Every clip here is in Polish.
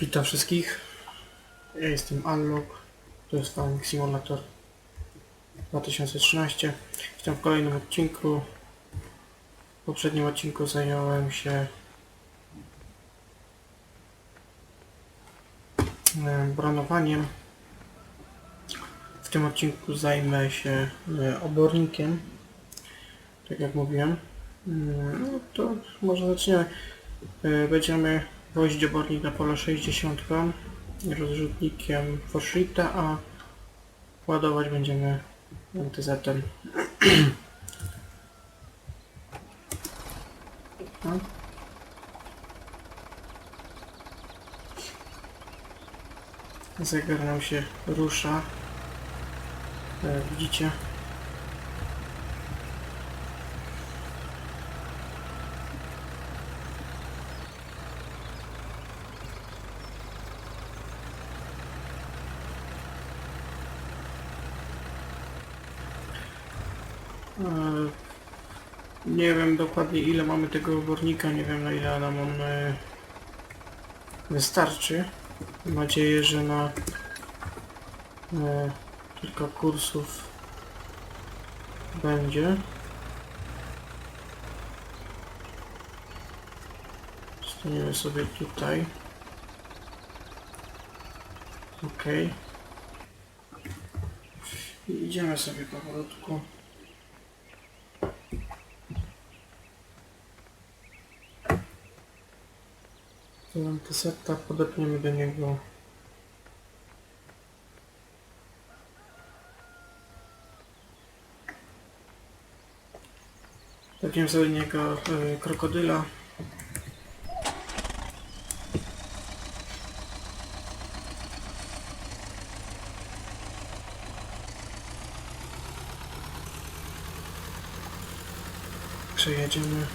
Witam wszystkich. Ja jestem Unlock. To jest Farming Simulator 2013. Witam w kolejnym odcinku. W poprzednim odcinku zająłem się bronowaniem. W tym odcinku zajmę się e, obornikiem. Tak jak mówiłem. Mm, No to może zaczniemy. E, Będziemy obornik na pole 60 rozrzutnikiem Forshita, a ładować będziemy. No. Zegar nam się rusza. Jak widzicie. E, Nie wiem dokładnie ile mamy tego obornika, nie wiem na ile nam on e, wystarczy. Mam nadzieję, że na e, kilka kursów będzie. Staniemy sobie tutaj. I idziemy sobie powolutku. Seta podepniemy do niego. Weźmiemy sobie do niego y, krokodyla. Przejedziemy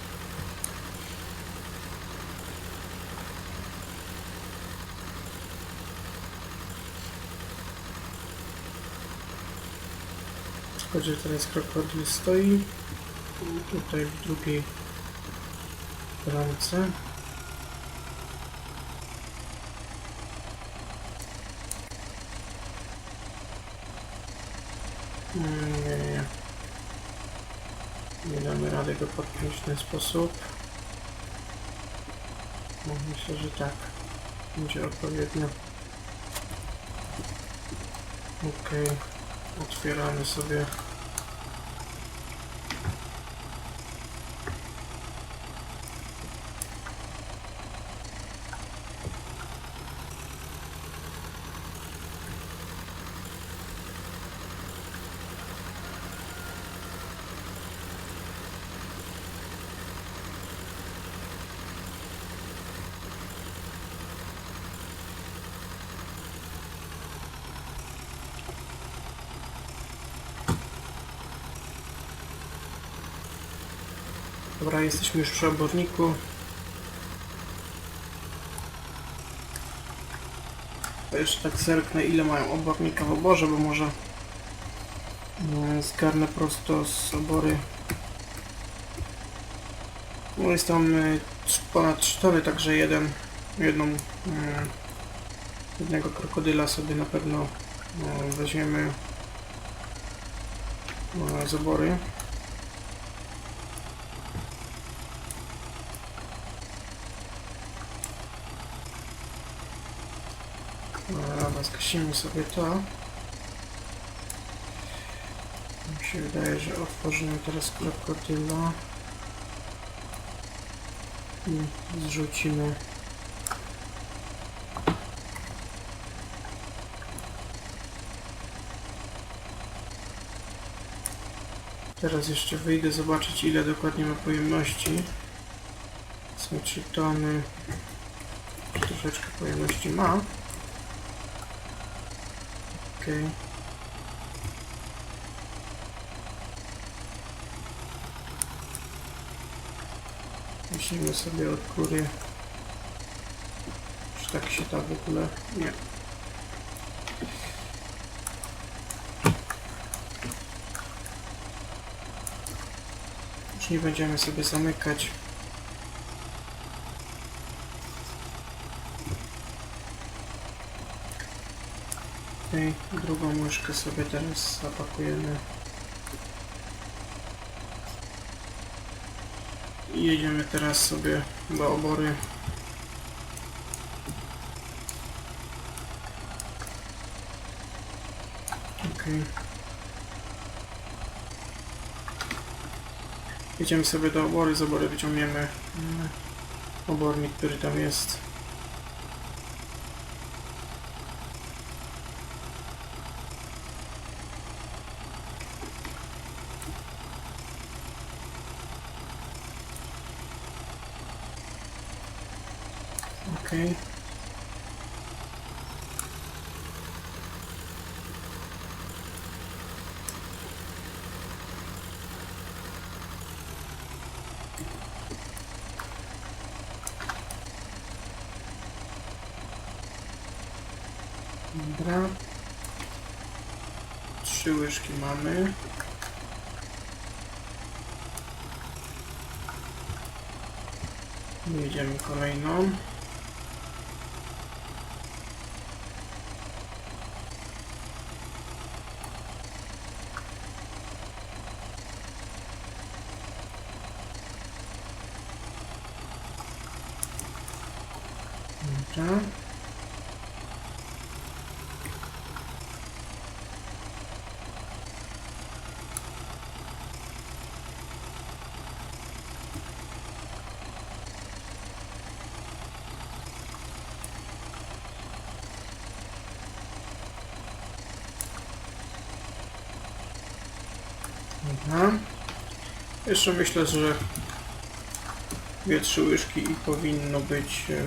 Chodź, że teraz krokodyl stoi. I tutaj w drugiej bramce. Mm, Nie, nie, nie. Nie damy rady go podpiąć w ten sposób. No, myślę, że tak. Będzie odpowiednio. Okej. Otwieramy sobie Dobra, jesteśmy już przy oborniku. To jeszcze tak zerknę ile mają obornika w oborze, bo może e, zgarnę prosto z obory. No jest tam e, ponad 4, także jeden, jedną, e, jednego krokodyla sobie na pewno e, weźmiemy z obory. Dobra, skasimy sobie to. Mi się wydaje, że otworzymy teraz krokodyla. I zrzucimy. Teraz jeszcze wyjdę zobaczyć ile dokładnie ma pojemności. Są 3 tony. Troszeczkę pojemności ma. Okej. Myślimy sobie od góry. Czy tak się da w ogóle? Nie. Już nie będziemy sobie zamykać. Okej, drugą łyżkę sobie teraz zapakujemy. I jedziemy teraz sobie do obory. Okej. Jedziemy sobie do obory, z obory wyciągniemy mm, obornik, który tam jest. Dobra. Trzy łyżki mamy. Jedziemy kolejną. Dobra. Dobra. Jeszcze myślę, że dwie, trzy łyżki i powinno być e,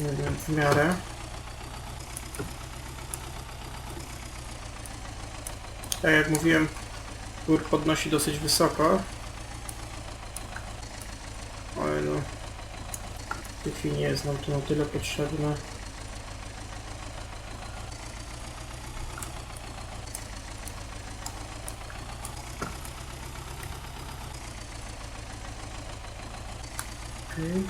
nie wiem, w miarę. Tak jak mówiłem, gór podnosi dosyć wysoko. Ale no, w tej chwili nie jest nam to na tyle potrzebne. Okej.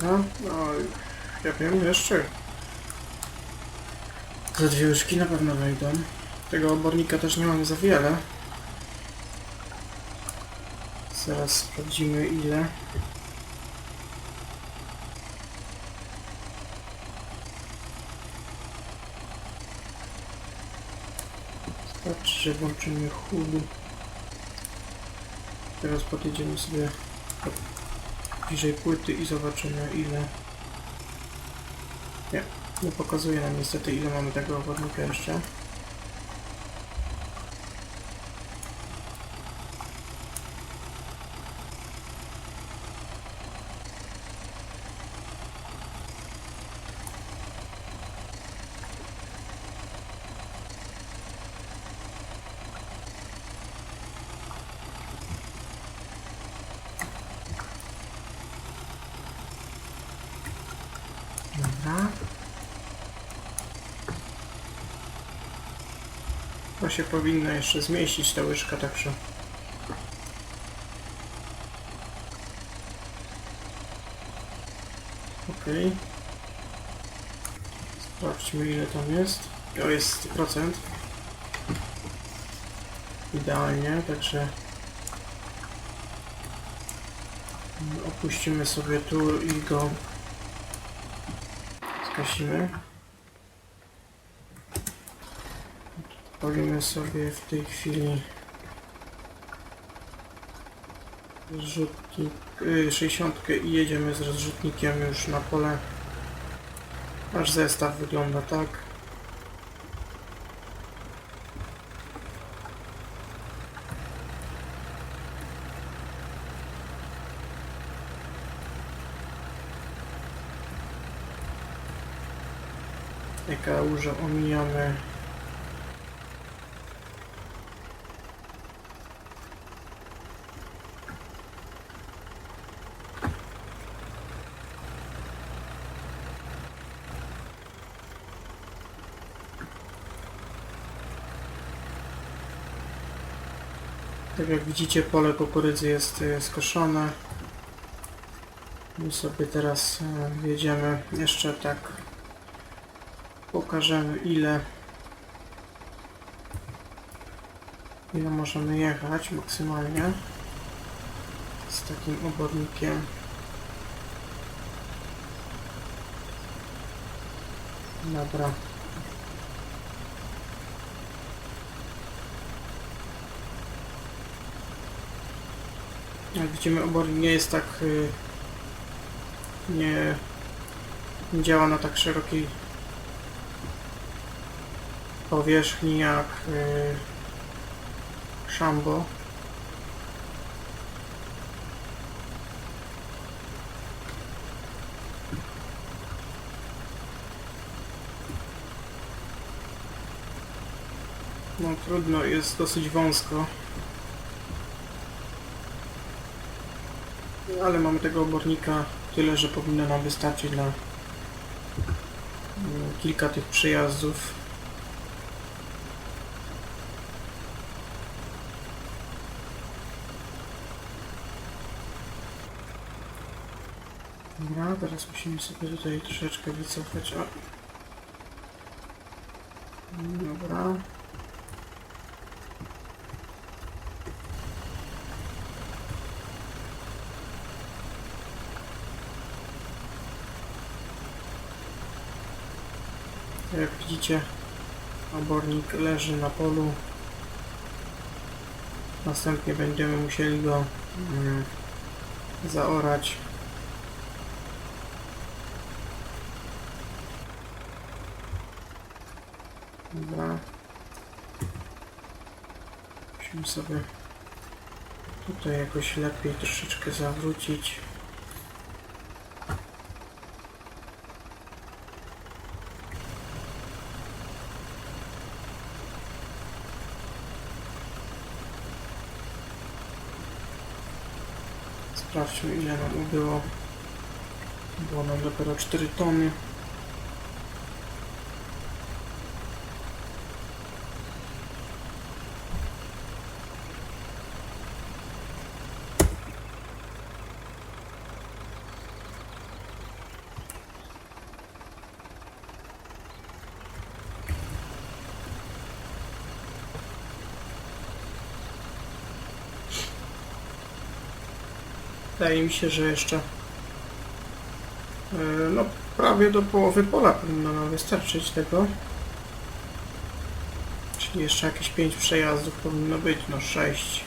Dobra, no ja wiem jeszcze. Za dwie łyżki na pewno wejdą. Tego obornika też nie mamy za wiele. Zaraz sprawdzimy ile. Wystarczy, włączymy hudu. Teraz podjedziemy sobie bliżej płyty i zobaczymy ile. Nie, nie pokazuje nam niestety ile mamy tego obornika jeszcze. Dobra. To się powinno jeszcze zmieścić ta łyżka, także. Okej. Sprawdźmy ile tam jest. O, jest 100%. Idealnie, także opuścimy sobie tu i go skasimy. Palimy sobie w tej chwili zrzutnik, y, 60 i jedziemy z rozrzutnikiem już na pole. Nasz zestaw wygląda tak. Kałużę omijamy Tak jak widzicie pole kukurydzy jest y, skoszone. My sobie teraz y, jedziemy jeszcze tak pokażemy ile ile możemy jechać maksymalnie z takim obornikiem. Dobra. Jak widzimy obornik nie jest tak y, nie, nie działa na tak szerokiej powierzchni jak y, szambo. No trudno, jest dosyć wąsko. Ale mamy tego obornika tyle, że powinno nam wystarczyć na mm, kilka tych przejazdów. Dobra, teraz musimy sobie tutaj troszeczkę wycofać. O. Dobra. Jak widzicie, obornik leży na polu. Następnie będziemy musieli go mm, zaorać. Dobra. Musimy sobie tutaj jakoś lepiej troszeczkę zawrócić. Sprawdźmy ile nam ubyło. Było nam dopiero 4 tony. Wydaje mi się, że jeszcze e, no prawie do połowy pola powinno nam wystarczyć tego. Czyli jeszcze jakieś 5 przejazdów powinno być, no 6.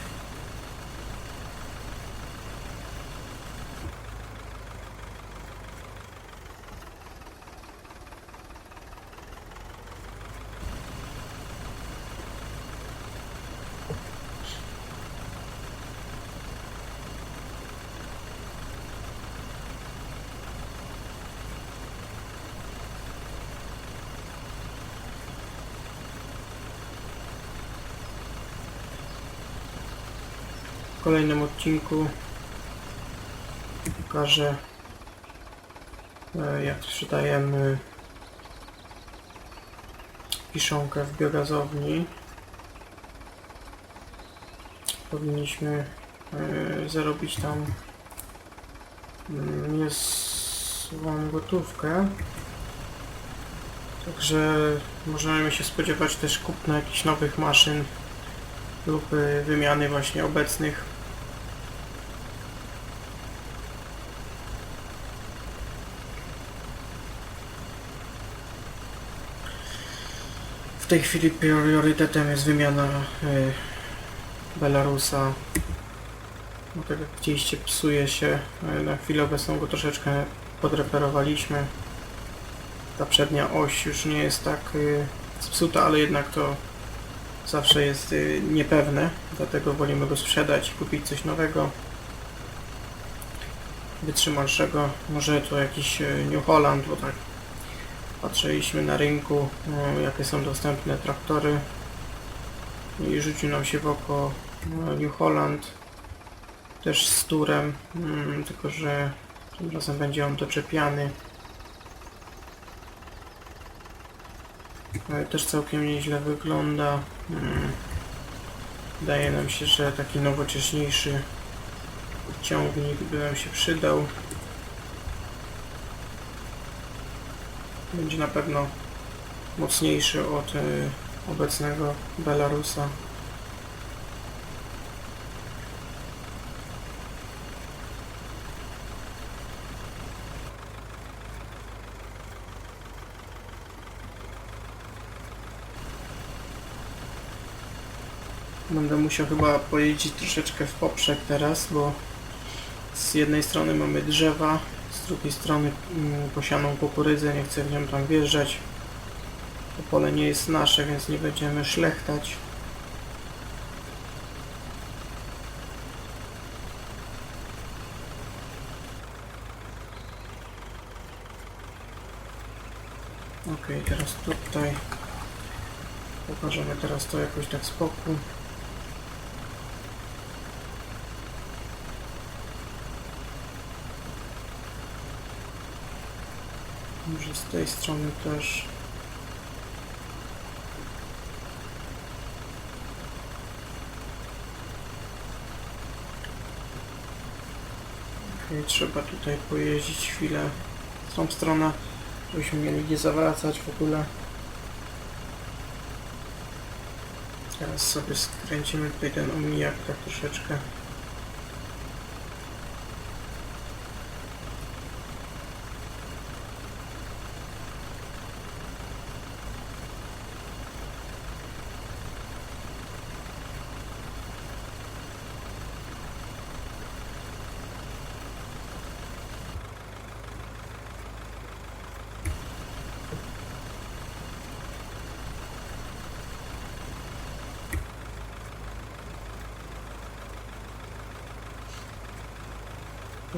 kolejnym odcinku pokażę e, jak sprzedajemy kiszonkę w biogazowni. Powinniśmy e, zarobić tam mm, niezłą gotówkę. Także możemy się spodziewać też kupna jakichś nowych maszyn lub y, wymiany właśnie obecnych. W tej chwili priorytetem jest wymiana y, Belarusa. No tak jak widzieliście psuje się. Y, Na chwilę obecną go troszeczkę podreperowaliśmy. Ta przednia oś już nie jest tak y, zepsuta, ale jednak to zawsze jest y, niepewne, dlatego wolimy go sprzedać i kupić coś nowego, wytrzymalszego. Może to jakiś y, New Holland, bo tak patrzyliśmy na rynku, y, jakie są dostępne traktory i rzucił nam się w oko y, New Holland, też z turem, mm, tylko że tym razem będzie on doczepiany. E, Też całkiem nieźle wygląda. Wydaje nam się, że taki nowocześniejszy ciągnik by nam się przydał. Będzie na pewno mocniejszy od e, obecnego Belarusa. Będę musiał chyba pojeździć troszeczkę w poprzek teraz, bo z jednej strony mamy drzewa, z drugiej strony mm, posianą kukurydzę, nie chcę w nią tam wjeżdżać. To pole nie jest nasze, więc nie będziemy szlechtać. Ok, teraz tutaj pokażemy teraz to jakoś tak z boku. Może z tej strony też. Trzeba tutaj pojeździć chwilę w tą stronę, żebyśmy mieli gdzie zawracać w ogóle. Teraz sobie skręcimy tutaj ten omijak tak troszeczkę.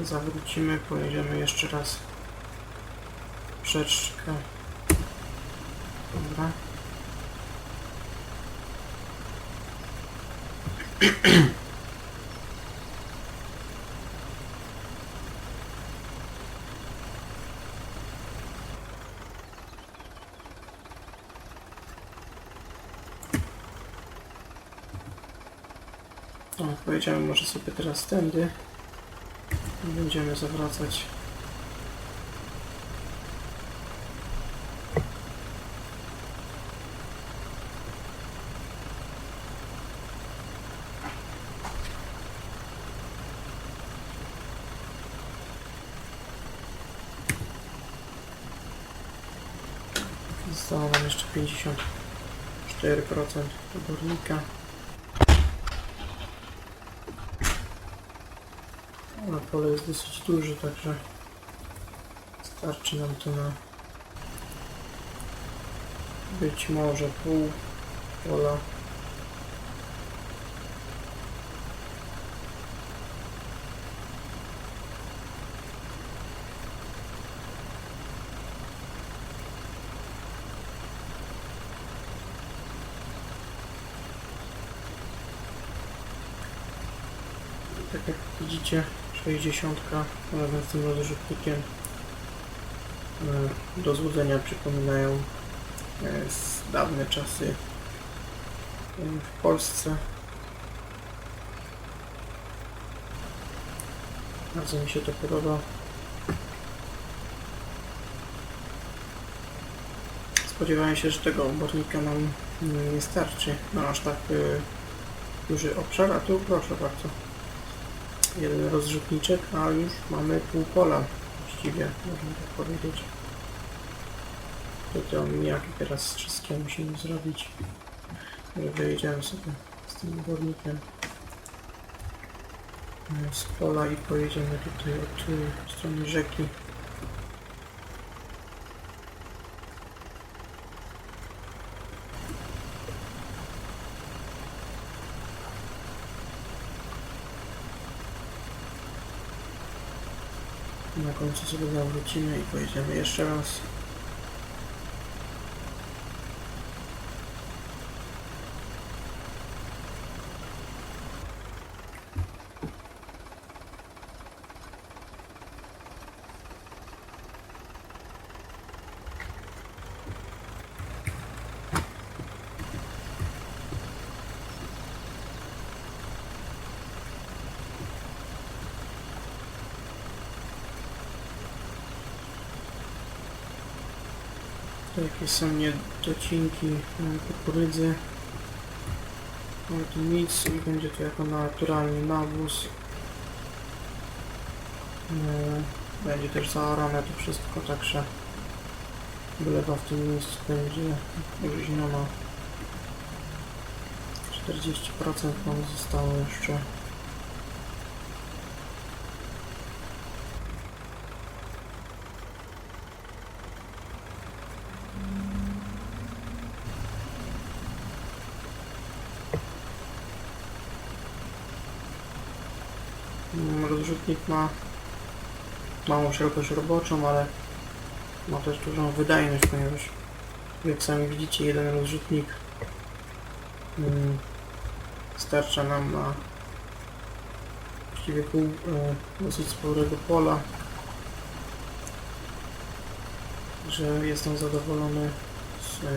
Zawrócimy, pojedziemy jeszcze raz przeczkę. Dobra. O, pojedziemy może sobie teraz tędy. Będziemy zawracać. Zostało nam jeszcze 54% obornika. Ale pole jest dosyć duże, także starczy nam to na być może pół pola. Tak jak widzicie, 60 razem z tym rozrzutnikiem e, do złudzenia przypominają e, z dawne czasy e, w Polsce. Bardzo mi się to podoba. Spodziewałem się, że tego obornika nam nie starczy na aż tak duży obszar, a tu proszę bardzo jeden rozrzutniczek, a już mamy pół pola właściwie, można tak powiedzieć. To te omijaki teraz wszystkie musimy zrobić. Że wyjedziemy sobie z tym obornikiem e, z pola i pojedziemy tutaj od e, strony rzeki. Na końcu sobie zawrócimy i pojedziemy jeszcze raz. Jakie są niedocinki kukurydzy. Ale tu nic i będzie to jako naturalny nawóz. E, Będzie też zaorane to wszystko, także wylewa w tym miejscu będzie użyźniona 40% nam zostało jeszcze. Rozrzutnik ma małą szerokość roboczą, ale ma też dużą wydajność, ponieważ jak sami widzicie jeden rozrzutnik mm, starcza nam na właściwie pół e, dosyć sporego pola że jestem zadowolony z e,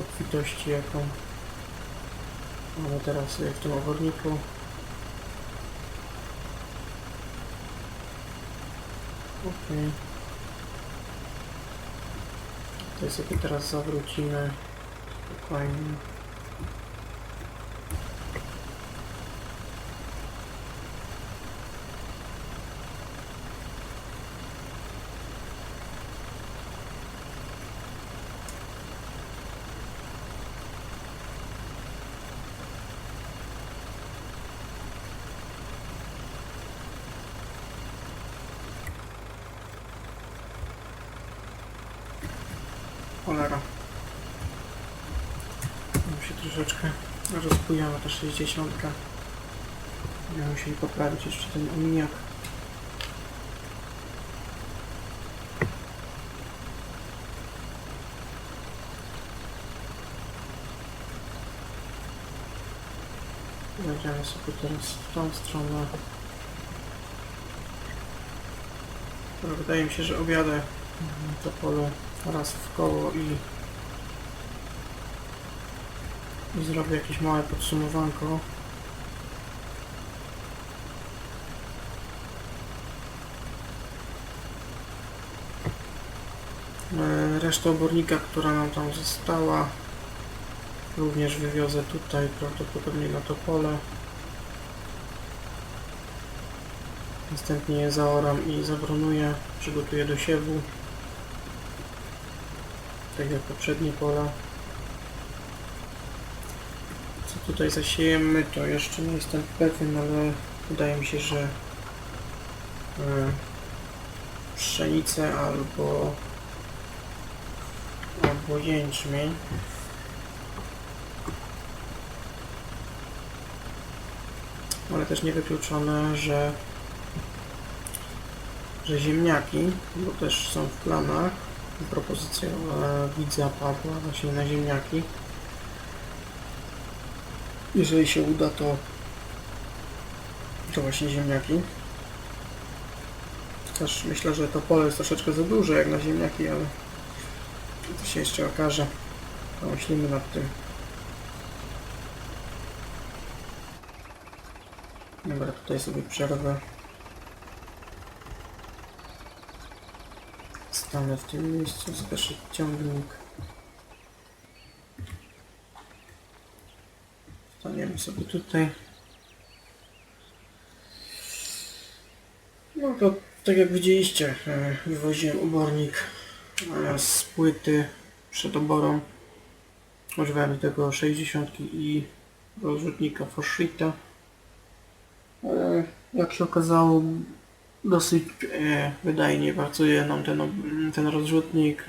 obfitości jaką mamy teraz e, w tym oborniku Okej. Tutaj sobie teraz zawrócimy spokojnie. Cholera. Mam się troszeczkę rozbujała ta 60. Będziemy musieli poprawić jeszcze ten omijak. Wejdziemy sobie teraz w tą stronę. Wydaje mi się, że objadę to pole raz w koło i zrobię jakieś małe podsumowanko. E, Resztę obornika, która nam tam została, również wywiozę tutaj, prawdopodobnie na to pole. Następnie je zaoram i zabronuję, przygotuję do siewu tak jak poprzednie pola. Co tutaj zasiejemy, to jeszcze nie jestem pewien, ale wydaje mi się, że e, pszenicę albo albo jęczmień. Ale też niewykluczone, że że ziemniaki, bo też są w planach, propozycja e, widza padła właśnie na ziemniaki. Jeżeli się uda, to to właśnie ziemniaki. Też myślę, że to pole jest troszeczkę za duże jak na ziemniaki, ale to się jeszcze okaże. Pomyślimy nad tym. Dobra, tutaj sobie przerwę. Stanę w tym miejscu, zgaszę ciągnik. Staniemy sobie tutaj. No to tak jak widzieliście, e, wywoziłem obornik e, z płyty przed oborą. Używałem do tego 60 i rozrzutnika Foshita. E, Jak się okazało, dosyć wydajnie pracuje nam ten, ten rozrzutnik.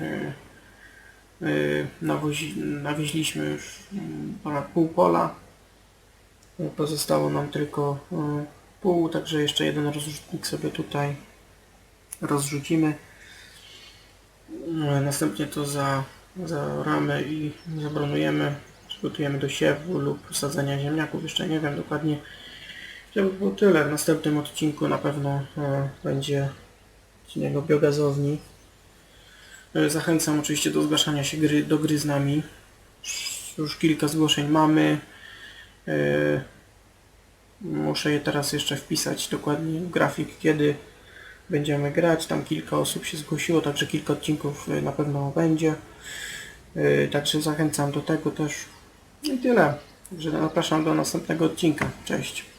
Nawieźliśmy już ponad pół pola. E, Pozostało nam tylko e, pół, także jeszcze jeden rozrzutnik sobie tutaj rozrzucimy. E, Następnie to za, za ramy i zabronujemy. Przygotujemy do siewu lub sadzenia ziemniaków. Jeszcze nie wiem dokładnie to by było tyle. W następnym odcinku na pewno będzie odcinek o biogazowni. Zachęcam oczywiście do zgłaszania się gry, do gry z nami. Już kilka zgłoszeń mamy. E, muszę je teraz jeszcze wpisać dokładnie w grafik, kiedy będziemy grać. Tam kilka osób się zgłosiło, także kilka odcinków e, na pewno będzie. Yy, Także zachęcam do tego też. I tyle. Także zapraszam do następnego odcinka. Cześć.